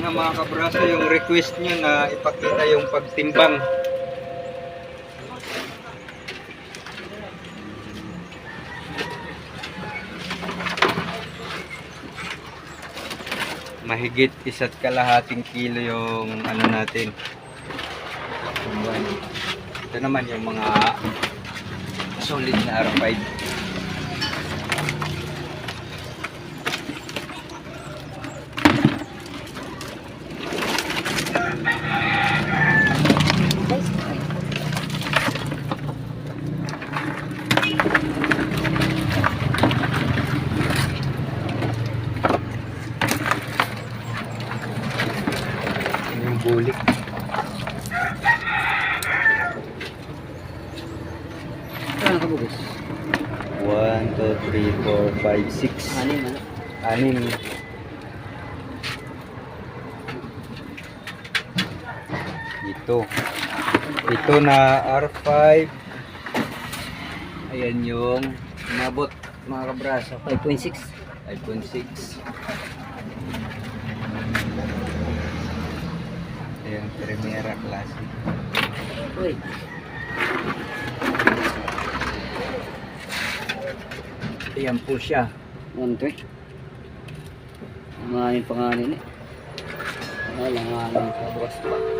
Yun nga mga kabraso, yung request nyo na ipakita yung pagtimbang. Mahigit isa't kalahating kilo yung ano natin. Ito naman yung mga solid na R5. Bulik. Ano ka bugos? 1, 2, 3, 4, 5, 6. Anim, ano? Anim. Ito. Ito na R5. Ayan yung nabot mga kabraso. 5.6. 5.6. Ayan, Primera klase. Uy. Ayan po siya. Ano to eh? Ang aning panganin eh. Wala nga aning pabukas pa.